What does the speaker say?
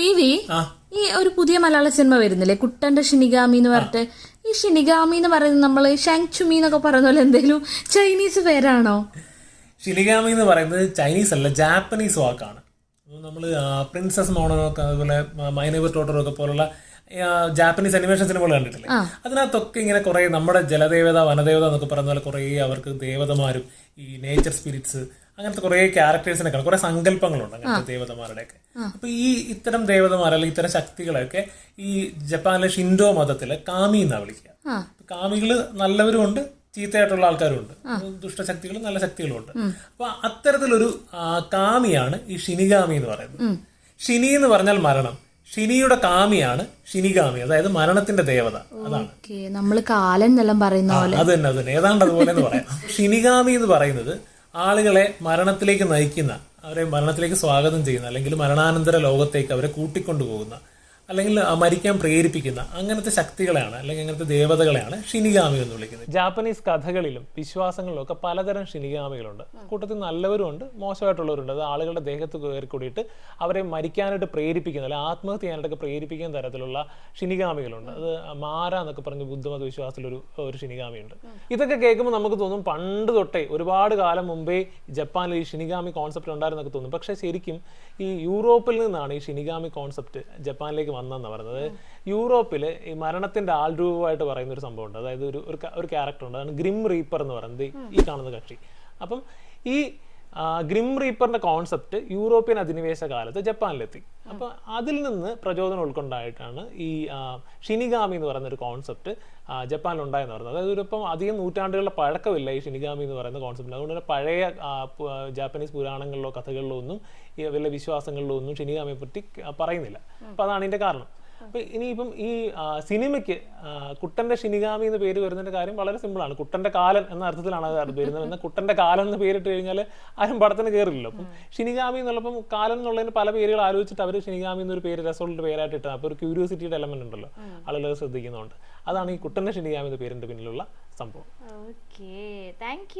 വിവി ഈ ഒരു പുതിയ മലയാള സിനിമ വരുന്നില്ലേ? കുട്ടന്റെ ഷിനിഗാമി എന്ന് പറഞ്ഞിട്ട്. ഈ ഷിനിഗാമി എന്ന് പറയുന്നത് നമ്മൾ ഷാങ് ചുമി എന്നൊക്കെ പറയുന്ന പോലെ എന്തെങ്കിലും ചൈനീസ് പേരാണോ? ഷിനിഗാമി എന്ന് പറയുന്നത് ചൈനീസ് അല്ല ജാപ്പനീസ് വാക്കാണ്. നമ്മൾ പ്രിൻസസ് മോണോനൊക്കെ അതുപോലെ മൈനബർ ടോട്ടറൊക്കെ പോലുള്ള ജാപ്പനീസ് അനിമേഷൻ സിനിമകൾ കണ്ടിട്ടില്ലേ? അതിനകത്തൊക്കെ ഇങ്ങനെ കുറെ നമ്മുടെ ജലദേവത വനദേവത എന്നൊക്കെ പറയുന്ന പോലെ കുറേ അവർക്ക് ദേവതമാരും ഈ നേച്ചർ സ്പിരിറ്റ്സ് അങ്ങനത്തെ കുറേ ക്യാരക്ടേഴ്സിനെ കാണും കുറെ സങ്കല്പങ്ങളുണ്ട് അങ്ങനത്തെ ദേവതമാരുടെയൊക്കെ. അപ്പൊ ഈ ഇത്തരം ദേവതമാർ അല്ലെങ്കിൽ ഇത്തരം ശക്തികളൊക്കെ ഈ ജപ്പാനിലെ ഷിൻഡോ മതത്തിലെ കാമി എന്നാ വിളിക്കുക. കാമികൾ നല്ലവരും ഉണ്ട് ചീത്തയായിട്ടുള്ള ആൾക്കാരും ഉണ്ട് ദുഷ്ടശക്തികളും നല്ല ശക്തികളും ഉണ്ട് അപ്പൊ അത്തരത്തിലൊരു കാമിയാണ് ഈ ഷിനിഗാമി എന്ന് പറയുന്നത്. ഷിനി എന്ന് പറഞ്ഞാൽ മരണം. ഷിനിയുടെ കാമിയാണ് ഷിനിഗാമി അതായത് മരണത്തിന്റെ ദേവത. അതാണ്. നമ്മൾ കാലൻ എന്നെല്ലാം പറയുന്ന അത് തന്നെ അത് തന്നെ. ഏതാണ്ട് അതുപോലെ എന്ന് പറയാം. ഷിനിഗാമി എന്ന് പറയുന്നത് ആളുകളെ മരണത്തിലേക്ക് നയിക്കുന്ന അവരെ മരണത്തിലേക്ക് സ്വാഗതം ചെയ്യുന്ന അല്ലെങ്കിൽ മരണാനന്തര ലോകത്തേക്ക് അവരെ കൂട്ടിക്കൊണ്ടുപോകുന്ന അല്ലെങ്കിൽ മരിക്കാൻ പ്രേരിപ്പിക്കുന്ന അങ്ങനത്തെ ശക്തികളെയാണ് അല്ലെങ്കിൽ അങ്ങനത്തെ ദേവതകളെയാണ് ഷിനിഗാമി എന്ന് വിളിക്കുന്നത്. ജാപ്പനീസ് കഥകളിലും വിശ്വാസങ്ങളിലും ഒക്കെ പലതരം ഷിനിഗാമികളുണ്ട്. കൂട്ടത്തിൽ നല്ലവരും ഉണ്ട് മോശമായിട്ടുള്ളവരുണ്ട്. അത് ആളുകളുടെ ദേഹത്ത് കയറി കൂടിയിട്ട് അവരെ മരിക്കാനായിട്ട് പ്രേരിപ്പിക്കുന്ന അല്ലെങ്കിൽ ആത്മഹത്യ ചെയ്യാനായിട്ടൊക്കെ പ്രേരിപ്പിക്കുന്ന തരത്തിലുള്ള ഷിനിഗാമികളുണ്ട്. അത് മാര എന്നൊക്കെ പറഞ്ഞ് ബുദ്ധമത വിശ്വാസത്തിലൊരു ഒരു ഷിനിഗാമിയുണ്ട്. ഇതൊക്കെ കേൾക്കുമ്പോൾ നമുക്ക് തോന്നും പണ്ട് തൊട്ടേ ഒരുപാട് കാലം മുമ്പേ ജപ്പാനിൽ ഈ ഷിനിഗാമി കോൺസെപ്റ്റ് ഉണ്ടായിരുന്നൊക്കെ തോന്നും. പക്ഷേ ശരിക്കും ഈ യൂറോപ്പിൽ നിന്നാണ് ഈ ഷിനിഗാമി കോൺസെപ്റ്റ് ജപ്പാനിലേക്ക് വന്നതെന്ന് പറയുന്നത്. യൂറോപ്പിൽ ഈ മരണത്തിന്റെ ആൾ ആൾരൂപമായിട്ട് പറയുന്ന ഒരു സംഭവമുണ്ട്. അതായത് ഒരു ഒരു ക്യാരക്ടർ ഉണ്ട്. അതാണ് ഗ്രിം റീപ്പർ എന്ന് പറയുന്നത് ഈ കാണുന്ന കക്ഷി. അപ്പം ഈ ഗ്രിം റീപ്പറിന്റെ കോൺസെപ്റ്റ് യൂറോപ്യൻ അധിനിവേശ കാലത്ത് ജപ്പാനിലെത്തി. അപ്പൊ അതിൽ നിന്ന് പ്രചോദനം ഉൾക്കൊണ്ടായിട്ടാണ് ഈ ഷിനിഗാമി എന്ന് പറയുന്ന ഒരു കോൺസെപ്റ്റ് ജപ്പാനിൽ ഉണ്ടായെന്ന് പറയുന്നത്. അതായത് ഒരു ഇപ്പം അധികം നൂറ്റാണ്ടുകളുടെ പഴക്കമില്ല ഈ ഷിനിഗാമി എന്ന് പറയുന്ന കോൺസെപ്റ്റ് അതുകൊണ്ട് തന്നെ പഴയ ജാപ്പനീസ് പുരാണങ്ങളിലോ കഥകളിലോ ഒന്നും ഈ വല്ല വിശ്വാസങ്ങളിലോ ഒന്നും ഷിനിഗാമിയെ പറ്റി പറയുന്നില്ല. അപ്പൊ അതാണ് ഇതിന്റെ കാരണം. അപ്പൊ ഇനിയിപ്പം ഈ സിനിമയ്ക്ക് കുട്ടന്റെ കുട്ടന്റെ ഷിനിഗാമി എന്ന് പേര് വരുന്നതിന്റെ കാര്യം വളരെ സിമ്പിളാണ് കുട്ടന്റെ കാലൻ എന്ന അർത്ഥത്തിലാണ് അത് വരുന്നത്. എന്നാൽ കുട്ടന്റെ കാലൻ എന്ന് പേരിട്ട് കഴിഞ്ഞാൽ ആരും പടത്തിന് കയറില്ലല്ലോ അപ്പം ഷിനിഗാമി എന്നുള്ളപ്പം കാലൻ എന്നുള്ളതിന് പല പേരുകൾ ആലോചിച്ചിട്ട് അവർ ഷിനിഗാമി എന്നൊരു പേര് രസമുള്ള പേരായിട്ട് ഇട്ടത്. അപ്പോൾ ഒരു ക്യൂരിയോസിറ്റിയുടെ എലമെന്റ് ഉണ്ടല്ലോ. ആളുകൾ ശ്രദ്ധിക്കുന്നുണ്ട്. അതാണ് ഈ കുട്ടന്റെ ഷിനിഗാമി എന്ന പേരിന്റെ പിന്നിലുള്ള സംഭവം. ഓക്കെ. താങ്ക്